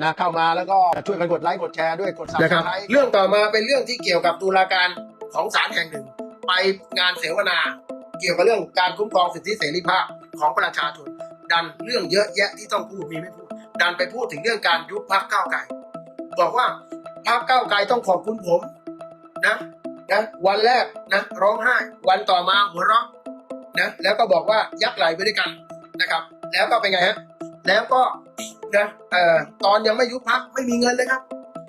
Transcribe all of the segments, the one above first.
นะเข้ามาแล้วก็ช่วยกันกดไลค์กดแชร์ด้วยกดซับสนะครับไครต์เรื่องต่อมาเป็นเรื่องที่เกี่ยวกับตุลาการของศาลแห่งหนึ่ง ไปงานเสวนา เกี่ยวกับเรื่องการคุ้มครองสิทธิเสรีภาพของประชาชน ดันเรื่องเยอะแยะที่ต้องพูดมีไม่พูด ดันไปพูดถึงเรื่องการยุบพักก้าวไกลบอกว่าพักก้าวไกลต้องขอบคุณผมนะนะวันแรกนะร้องไห้ วันต่อมาหัวเราะนะแล้วก็บอกว่ายักไหลไปด้วยกันนะครับ แล้วก็เป็นไงฮะแล้วก็ นะเอ่อตอนยังไม่ยุบพักไม่มีเงินเลยครับ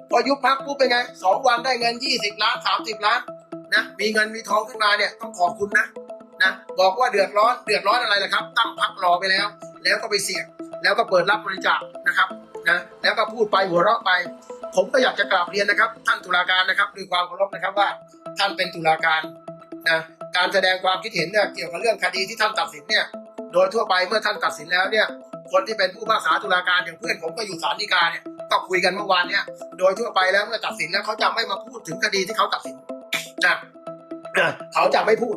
พอยุบพักปุ๊บเป็นไงสองวันได้เงินยี่สิบล้านสามสิบล้านนะมีเงินมีทองขึ้นมาเนี่ยต้องขอบคุณนะนะบอกว่าเดือดร้อนเดือดร้อนอะไรล่ะครับ ตั้งพักรอไปแล้ว แล้วก็ไปเสี่ยง แล้วก็เปิดรับบริจาคนะครับนะแล้วก็พูดไปหัวเราะไป ผมก็อยากจะกราบเรียนนะครับ ท่านตุลาการนะครับด้วยความเคารพนะครับว่าท่านเป็นตุลาการนะการแสดงความคิดเห็นเนี่ยเกี่ยวกับเรื่องคดีที่ท่านตัดสินเนี่ยโดยทั่วไปเมื่อท่านตัดสินแล้วเนี่ย คนที่เป็นผู้พิพากษาตุลาการอย่างเพื่อนผมก็อยู่ศาลฎีกาเนี่ยก็คุยกันเมื่อวานเนี่ยโดยทั่วไปแล้วเมื่อตัดสินแล้วเขาจะไม่มาพูดถึงคดีที่เขาตัดสินนะนะเขาจะไม่พูด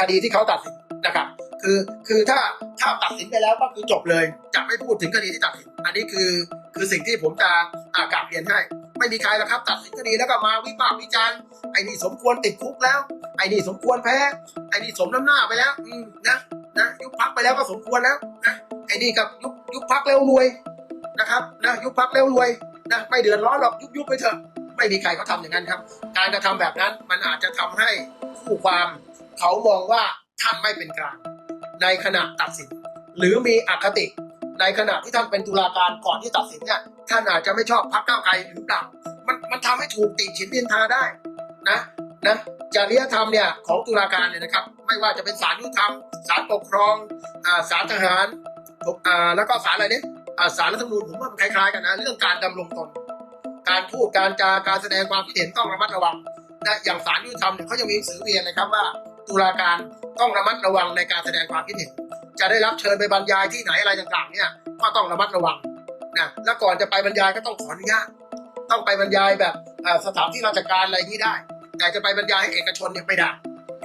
คดีที่เขาตัดสินนะครับ คือคือถ้าถ้าตัดสินไปแล้วก็คือจบเลย จะไม่พูดถึงคดีที่ตัดสิน อันนี้คือคือสิ่งที่ผมจะอากราบเรียนให้ ไม่มีใครแล้วครับ ตัดสินคดีแล้วก็มาวิพากษ์วิจารณ์ไอ้นี่สมควรติดคุกแล้ว ไอ้นี่สมควรแพ้ ไอ้นี่สมน้ำหน้าไปแล้ว อืมนะนะยุบพักไปแล้วก็สมควรแล้วนะไอ้นี่กับยุบยุบพักแล้วรวยนะครับนะยุบพักแล้วรวยนะไม่เดือดร้อนหรอกยุบยุบไปเถอะไม่มีใครเขาทำอย่างนั้นครับ การกระทำแบบนั้นมันอาจจะทำให้คู่ความเขามองว่าท่านไม่เป็นกลางในขณะตัดสิน หรือมีอคติในขณะที่ท่านเป็นตุลาการก่อนที่ตัดสินเนี่ยท่านอาจจะไม่ชอบพรรคก้าไกลหรือเปล่ามันมันทำให้ถูกติฉินดินทาได้นะนะจริยธรรมเนี่ยของตุลาการเนี่ยนะครับ ไม่ว่าจะเป็นศาลยุติธรรมศาลปกครองอ่าศาลทหาร อ่าแล้วก็ศาลอะไรเนี่ยอ่าสารรัฐธรรมนูญผมว่ามันคล้ายๆกันนะ เรื่องการดำรงตน การพูดการจาการแสดงความคิดเห็นต้องระมัดระวังนะอย่างสารยุติธรรมเนี่ยเขายังมีหนังสือเรียนเลยครับว่าตุลาการต้องระมัดระวังในการแสดงความคิดเห็น จะได้รับเชิญไปบรรยายที่ไหนอะไรต่างๆ เนี่ยก็ต้องระมัดระวังนะแล้วก่อนจะไปบรรยายก็ต้องขออนุญาตต้องไปบรรยายแบบอ่าสถานที่ราชการอะไรนี้ได้ แต่จะไปบรรยายให้เอกชนเนี่ยไม่ได้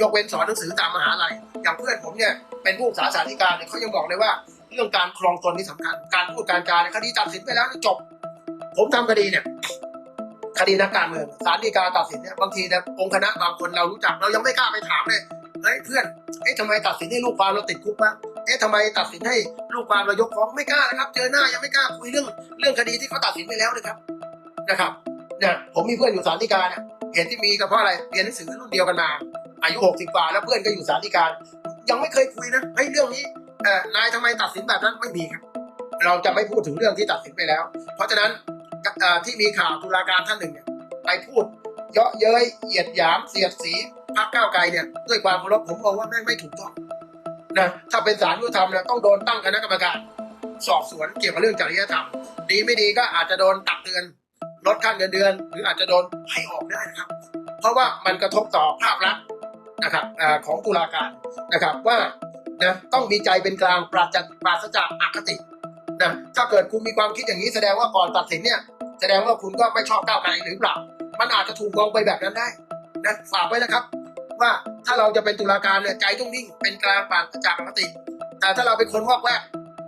ยกเว้นสอนหนังสือตามมหาลัยอย่างเพื่อนผมเนี่ยเป็นผู้ศึกษาสาธิการเนี่ยเขายังบอกเลยว่า เรื่องการครองตนนี่สำคัญ การพูดการจาเนี่ยคดีตัดสินไปแล้วนี่จบ ผมทำคดีเนี่ย คดีนักการเมืองศาลฎีกาตัดสินเนี่ยบางทีเนี่ยองค์คณะบางคนเรารู้จักเรายังไม่กล้าไปถามเลยเฮ้ยเพื่อนเอ๊ะทำไมตัดสินให้ลูกความเราติดคุกวะเอ๊ะทำไมตัดสินให้ลูกความเรายกฟ้องไม่กล้านะครับ เจอหน้ายังไม่กล้าคุยเรื่องเรื่องคดีที่เขาตัดสินไปแล้วเลยครับนะครับเนี่ยผมมีเพื่อนอยู่ศาลฎีกาเนี่ยเหตุที่มีก็เพราะอะไรเรียนหนังสือรุ่นเดียวกันมาอายุหกสิบกว่าแล้วเพื่อนก็อยู่ศาลฎีกายังไม่เคยคุยนะเฮ้ยเรื่องนี้ นายทำไมตัดสินแบบนั้นไม่มีครับ เราจะไม่พูดถึงเรื่องที่ตัดสินไปแล้ว เพราะฉะนั้นที่มีข่าวตุลาการท่านหนึ่งเนี่ยไปพูด เยาะเย้ยเหยียดหยามเสียดสีพรรคก้าวไกลเนี่ยด้วยความเคารพผมมองว่าแม่งไม่ถูกต้องนะถ้าเป็นศาลยุติธรรมเนี่ยต้องโดนตั้งคณะกรรมการ สอบสวนเกี่ยวกับเรื่องจริยธรรม ดีไม่ดีก็อาจจะโดนตักเตือน ลดขั้นเงินเดือน หรืออาจจะโดนให้ออกได้นะครับ เพราะว่ามันกระทบต่อภาพลักษณ์นะครับอของตุลาการนะครับว่า นะต้องมีใจเป็นกลางปราศจากปราศจากอคตินะถ้าเกิดคุณมีความคิดอย่างนี้แสดงว่าก่อนตัดสินเนี่ย แสดงว่าคุณก็ไม่ชอบก้าวไกลหรือเปล่า มันอาจจะถูกมองไปแบบนั้นได้นะฝากไว้นะครับ ว่าถ้าเราจะเป็นตุลาการเนี่ยใจต้องนิ่งเป็นกลางปราศจากอคติ แต่ถ้าเราเป็นคนวอกแวก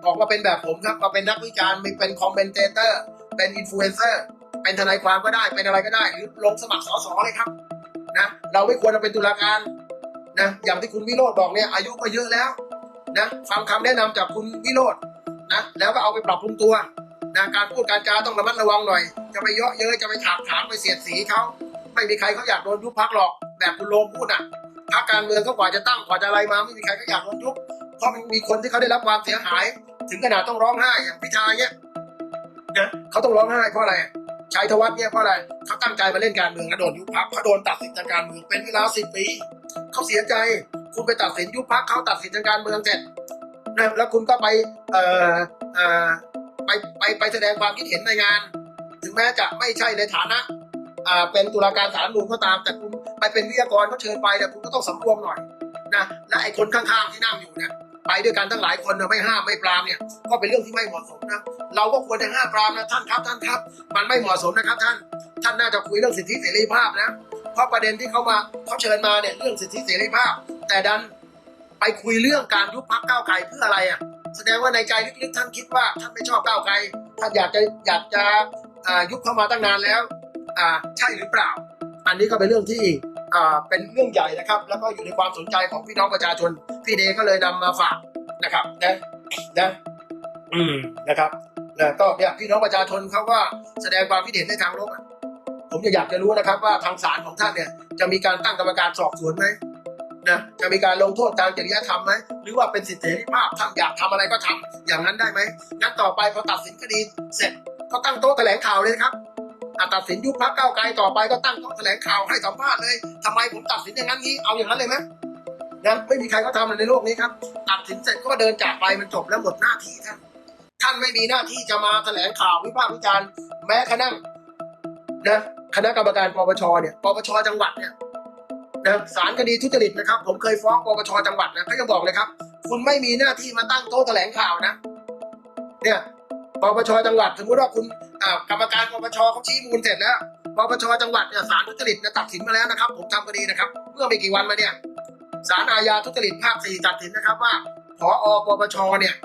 ออกมาเป็นแบบผมครับมาเป็นนักวิจารณ์เป็นคอมเมนเตเตอร์เป็นอินฟลูเอนเซอร์เป็นทนายความก็ได้เป็นอะไรก็ได้ หรือลงสมัครสอสอเลยครับนะเราไม่ควรจะเป็นตุลาการ นะอย่างที่คุณวิโรจน์บอกเนี่ยอายุก็เยอะแล้วนะฟังคำแนะนำจากคุณวิโรจน์นะแล้วก็เอาไปปรับปรุงตัวนะการพูดการจาต้องระมัดระวังหน่อย จะไปเยาะเย้ยจะไปถากถางไปเสียดสีเขาไม่มีใครเขาอยากโดนยุบพักหรอกแบบคุณโลมพูดอะพักการเมืองเขากว่าจะตั้งกว่าจะอะไรมาไม่มีใครเขาอยากโดนยุบเพราะมันมีคนที่เขาได้รับความเสียหาย ถึงขนาดต้องร้องไห้อย่างพิธาเนี่ยนะเขาต้องร้องไห้เพราะอะไรชัยธวัฒน์เนี่ยเพราะอะไรเขาตั้งใจมาเล่นการเมืองแล้วโดนยุบพักเขาโดนตัดสินทางการเมืองเป็นเวลาสิบปี เขาเสียใจ คุณไปตัดสินยุบพักเขาตัดสินทางการเมืองเสร็จนะแล้วคุณก็ไปเอ่อเอ่อไปไปไปแสดงความคิดเห็นในงาน ถึงแม้จะไม่ใช่ในฐานะอ่าเป็นตุลาการศาลรวมก็ตาม แต่คุณไปเป็นวิทยากรเขาเชิญไปแต่คุณก็ต้องสำรวมหน่อยนะและไอ้คนข้างๆที่นั่งอยู่เนี่ยไปด้วยกันทั้งหลายคนนะไม่ห้ามไม่ปรามเนี่ยก็เป็นเรื่องที่ไม่เหมาะสมนะเราก็ควรจะห้ามปรามนะท่านครับท่านครับ มันไม่เหมาะสมนะครับท่าน ท่านน่าจะคุยเรื่องสิทธิเสรีภาพนะ เพราะประเด็นที่เขามาเขาเชิญมาเนี่ยเรื่องสิทธิเสรีภาพ แต่ดันไปคุยเรื่องการยุบพักก้าวไกลเพื่ออะไรอะแสดงว่าในใจลึกๆท่านคิดว่าท่านไม่ชอบก้าวไกลท่านอยากจะอยากจะอ่ายุบเข้ามาตั้งนานแล้วอ่าใช่หรือเปล่า อันนี้ก็เป็นเรื่องที่อ่าเป็นเรื่องใหญ่นะครับ แล้วก็อยู่ในความสนใจของพี่น้องประชาชน พี่เดก็เลยนำมาฝากนะครับนะนะอืมนะครับนะก็เนี่ยพี่น้องประชาชนเขาก็แสดงความคิดเห็นในทางลบอะ ผมจะอยากจะรู้นะครับว่าทางศาลของท่านเนี่ยจะมีการตั้งกรรมการสอบสวนไหมนะจะมีการลงโทษทางจริยธรรมไหมหรือว่าเป็นสิทธิภาพท่านอยากทำอะไรก็ทำอย่างนั้นได้ไหมงั้นต่อไปพอตัดสินคดีเสร็จก็ตั้งโต๊ะแถลงข่าวเลยครับอะตัดสินยุบพรรคก้าไกลต่อไปก็ตั้งโต๊ะแถลงข่าวให้สัมภาษณ์เลยทำไมผมตัดสินอย่างนั้นนี้เอาอย่างนั้นเลยไหมนะไม่มีใครเขาทำในโลกนี้ครับ ตัดสินเสร็จก็เดินจากไปมันจบแล้วหมดหน้าที่ท่านท่านไม่มีหน้าที่จะมาแถลงข่าววิพากษ์วิจารณ์แม้กระทั่งนะ คณะกรรมการปปชเนี่ยปปชจังหวัดเนี่ยนะศาลคดีทุจริตนะครับ ผมเคยฟ้องปปชจังหวัดนะเขาจะบอกเลยครับ คุณไม่มีหน้าที่มาตั้งโต๊ะแถลงข่าวนะ เนี่ยปปชจังหวัดสมมติว่าคุณกรรมการปปชเขาชี้มูลเสร็จแล้วปปชจังหวัดเนี่ยศาลทุจริตนี่ยตัดสินมาแล้วนะครับ ผมทำคดีนะครับ เมื่อไม่กี่วันมาเนี่ยศาลอาญาทุจริตภาคสี่ตัดสินนะครับว่าผอปปชเนี่ย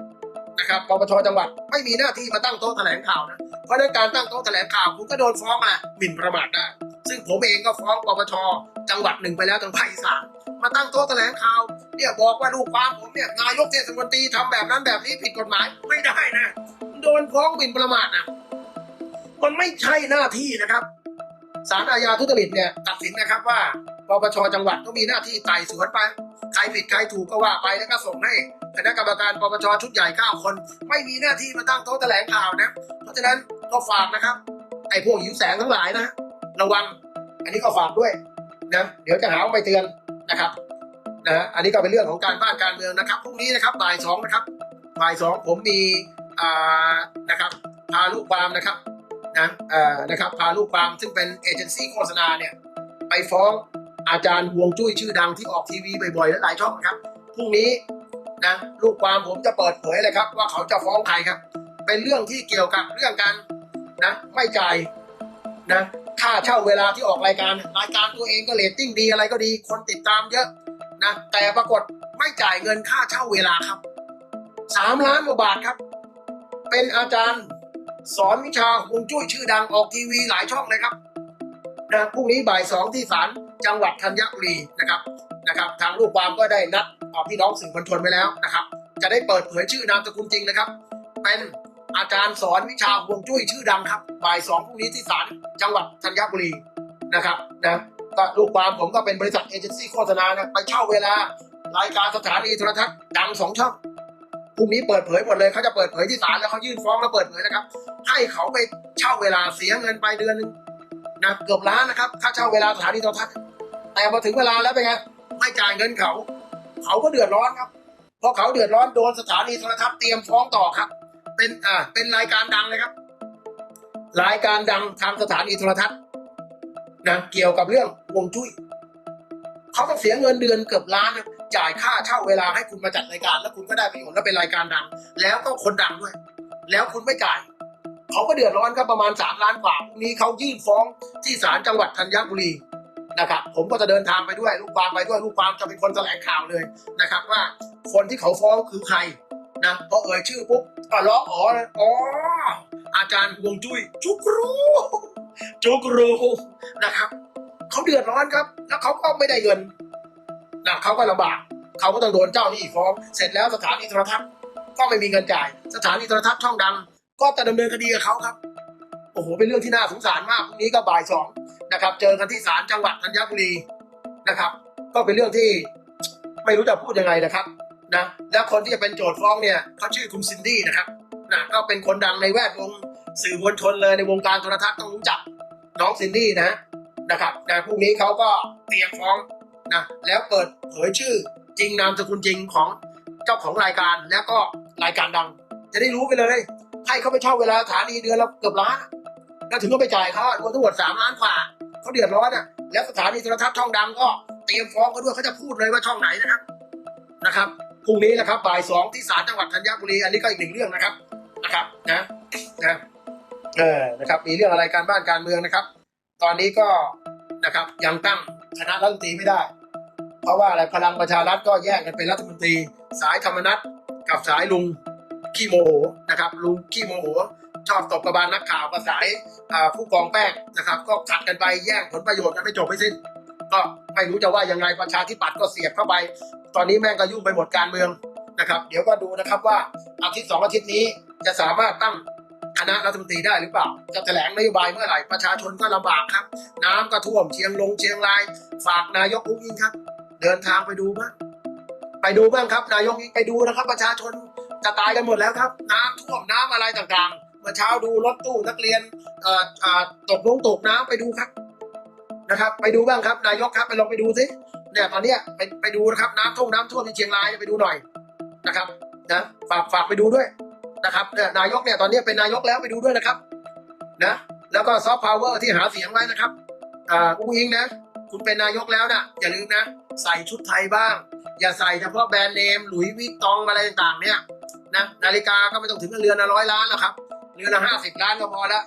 นะครับปปชจังหวัดไม่มีหน้าที่มาตั้งโต๊ะแถลงข่าวนะเพราะนั้นการตั้งโต๊ะแถลงข่าวคุณก็โดนฟ้องมาหมิ่นประมาทได้ ซึ่งผมเองก็ฟ้องปปชจังหวัดหนึ่งไปแล้วทางภาคอีสานมาตั้งโต๊ะแถลงข่าวเนี่ยบอกว่าลูกความผมเนี่ยนายกเทศมนตรีทำแบบนั้นแบบนี้ผิดกฎหมายไม่ได้นะโดนฟ้องหมิ่นประมาทนะมันไม่ใช่หน้าที่นะครับศาลอาญาทุจริตเนี่ยตัดสินนะครับว่าปปชจังหวัดต้องมีหน้าที่ไต่สวนไป ใครผิดใครถูกก็ว่าไปแล้วก็ส่งให้ คณะกรรมการปปชชุดใหญ่9คน ไม่มีหน้าที่มาตั้งโต๊ะแถลงข่าวนะ เพราะฉะนั้นก็ฝากนะครับ ไอ้พวกหิวแสงทั้งหลายนะ ระวัง อันนี้ก็ฝากด้วยนะเดี๋ยวจะหาว่าไปเตือนนะครับนะอันนี้ก็เป็นเรื่องของการบ้านการเมืองนะครับพรุ่งนี้นะครับบ่ายสองนะครับบ่ายสองผมมีอ่านะครับพาลูกความนะครับนะเอ่อนะครับพาลูกความซึ่งเป็นเอเจนซี่โฆษณาเนี่ยไปฟ้องอาจารย์วงจุ้ยชื่อดังที่ออกทีวีบ่อยๆและหลายช่องนะครับพรุ่งนี้ นะลูกความผมจะเปิดเผยเลยครับ ว่าเขาจะฟ้องใครครับ เป็นเรื่องที่เกี่ยวกับเรื่องการนะ ไม่จ่ายนะค่าเช่าเวลาที่ออกรายการ รายการตัวเองก็เรตติ้งดีอะไรก็ดี คนติดตามเยอะนะแต่ปรากฏไม่จ่ายเงินค่าเช่าเวลาครับสามล้านกว่าบาทครับ เป็นอาจารย์ สอนวิชาฮวงจุ้ยชื่อดังออกทีวีหลายช่องเลยครับ นะพรุ่งนี้บ่ายสองที่ศาลจังหวัดธัญบุรีนะครับนะครับ ทางลูกความก็ได้นัดอ่าพี่น้องสื่อมวลชนไปแล้วนะครับ จะได้เปิดเผยชื่อนามสกุลจริงนะครับ เป็นอาจารย์สอนวิชาฮวงจุ้ยชื่อดังครับบ่ายสองพรุ่งนี้ที่ศาลจังหวัดธัญบุรีนะครับนะก็ลูกความผมก็เป็นบริษัทเอเจนซี่โฆษณานะไปเช่าเวลารายการสถานีโทรทัศน์ดังสองช่องพรุ่งนี้เปิดเผยหมดเลยเขาจะเปิดเผยที่ศาลแล้วเขายื่นฟ้องแล้วเปิดเผยนะครับ ให้เขาไปเช่าเวลาเสียเงินไปเดือนหนึง นะเกือบล้านนะครับค่าเช่าเวลาสถานีโทรทัศน์แต่พอถึงเวลาแล้วเป็นไงไม่จ่ายเงินเขา เขาก็เดือดร้อนครับพอเขาเดือดร้อนโดนสถานีโทรทัศน์เตรียมฟ้องต่อครับ เป็นอ่าเป็นรายการดังเลยครับ รายการดังทางสถานีโทรทัศน์นะเกี่ยวกับเรื่องวงจุ้ยเขาต้องเสียเงินเดือนเกือบล้านนะจ่ายค่าเช่าเวลาให้คุณมาจัดรายการ แล้วคุณก็ได้ประโยชน์แล้วเป็นรายการดัง แล้วก็คนดังด้วย แล้วคุณไม่จ่าย เขาก็เดือดร้อนครับประมาณสามล้านกว่าพรุ่งนี้เขายื่นฟ้องที่ศาลจังหวัดธัญบุรีนะครับผมก็จะเดินทางไปด้วยลูกความไปด้วยลูกความจะเป็นคนแถลงข่าวเลยนะครับ ว่าคนที่เขาฟ้องคือใครนะพอเอ่ยชื่อปุ๊บก็ร้องอ๋ออ๋ออาจารย์วงจุ้ยจุกรูจุกรูนะครับเขาเดือดร้อนครับ แล้วเขาก็ไม่ได้เงินนะเขาก็ลำบากเขาก็ต้องโดนเจ้าหนี้ฟ้อง เสร็จแล้วสถานีโทรทัศน์ก็ไม่มีเงินจ่าย สถานีโทรทัศน์ช่องดัง ก็จะดำเนินคดีกับเขาครับ โอ้โห เป็นเรื่องที่น่าสงสารมากพรุ่งนี้ก็บ่ายสองนะครับ เจอกันที่ศาลจังหวัดธัญบุรีนะครับ ก็เป็นเรื่องที่ไม่รู้จะพูดยังไงนะครับนะแล้วคนที่จะเป็นโจทย์ฟ้องเนี่ยเขาชื่อคุณซินดี้นะครับนะก็เป็นคนดังในแวดวงสื่อมวลชนเลยในวงการโทรทัศน์ต้องรู้จักน้องซินดี้นะนะครับนะพรุ่งนี้เขาก็เตรียมฟ้องนะแล้วเปิดเผยชื่อจริงนามสกุลจริงของเจ้าของรายการแล้วก็รายการดัง จะได้รู้ไปเลย ให้เขาไปเช่าเวลาสถานีเดือนละเกือบล้านอะแล้วถึงก็ไปจ่ายเขาอะรวมทั้งหมดสามล้านกว่าเขาเดือดร้อนอะแล้วสถานีโทรทัศน์ช่องดังก็เตรียมฟ้องเขาด้วยเขาจะพูดเลยว่าช่องไหนนะครับนะครับพรุ่งนี้นะครับบ่ายสองที่ศาลจังหวัดธัญบุรีอันนี้ก็อีกหนึ่งเรื่องนะครับนะครับนะนะเออนะครับ มีเรื่องอะไรการบ้านการเมืองนะครับ ตอนนี้ก็นะครับยังตั้งคณะรัฐมนตรีไม่ได้ เพราะว่าอะไรพลังประชารัฐก็แยกกันเป็นรัฐมนตรี สายธรรมนัฐกับสายลุง ขี้โมโหนะครับลุงขี้โมโหชอบตบกระบาลนักข่าวกับสายอ่าผู้กองแป้งนะครับ ก็ขัดกันไปแย่งผลประโยชน์กันไม่จบไม่สิ้น ก็ไม่รู้จะว่ายังไงประชาธิปัตย์ก็เสียบเข้าไป ตอนนี้แม่งก็ยุ่งไปหมดการเมืองนะครับ เดี๋ยวก็ดูนะครับว่าอาทิตย์สองอาทิตย์นี้จะสามารถตั้งคณะรัฐมนตรีได้หรือเปล่า จะแถลงนโยบายเมื่อไหร่ประชาชนก็ลำบากครับ น้ำก็ท่วมเชียงลงเชียงราย ฝากนายกอุ้งอิงครับ เดินทางไปดูบ้างไปดูบ้างครับ นายกอิงไปดูนะครับ ประชาชน จะตายกันหมดแล้วครับ น้ำท่วมน้ำอะไรต่างๆ เมื่อเช้าดูรถตู้นักเรียนตกลงตกน้ำไปดูครับนะครับ ไปดูบ้างครับนายกครับไปลองไปดูสิเนี่ยตอนเนี้ยไปไปดูนะครับน้ำท่วมน้ำท่วมที่เชียงรายไปดูหน่อยนะครับนะฝากฝากไปดูด้วยนะครับเนี่ยนายกเนี่ยตอนนี้เป็นนายกแล้วไปดูด้วยนะครับนะแล้วก็ซอฟต์พาวเวอร์ที่หาเสียงไว้นะครับอ่าอุ้งอิงนะคุณเป็นนายกแล้วนะอย่าลืมนะ ใส่ชุดไทยบ้าง อย่าใส่เฉพาะแบรนด์เนมหลุยวิตตองอะไรต่างๆเนี่ย นะนาฬิกาก็ไม่ต้องถึงเรือนละร้อยล้านหรอกครับ เรือนละห้าสิบล้านก็พอแล้ว